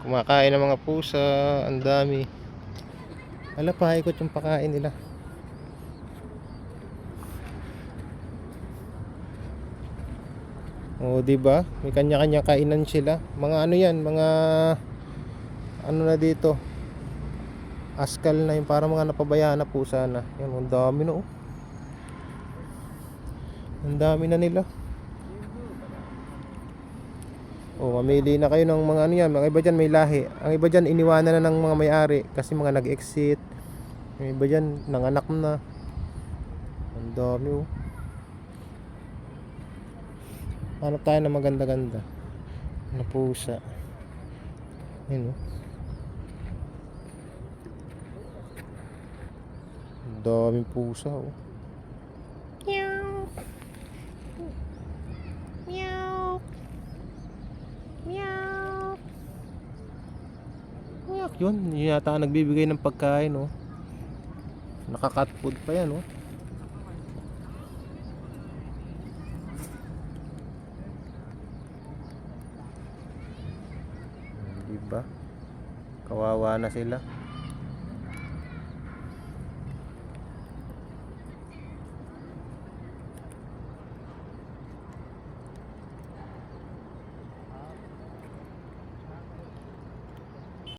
Kumakain ng mga pusa, ang dami. Ala, paikot yung pakain nila. O, di ba? May kanya-kanya kainan sila. Mga ano 'yan, mga ano na dito. Askal na yung para mga napabayaan na pusa na. Yan, ang dami na oh. Ang dami na nila. O, mamili na kayo ng mga ano yan. Mga iba dyan may lahi. Ang iba dyan iniwanan na ng mga may-ari kasi mga nag-exit. Yung iba dyan nanganak na. Ang dami oh. Hanap tayo ng maganda-ganda. Na pusa. Yun oh. Ang daming pusa oh. Yak, yun. Yun yata ang nagbibigay ng pagkain oh. Naka-cat food pa yan oh. Diba? Kawawa na sila.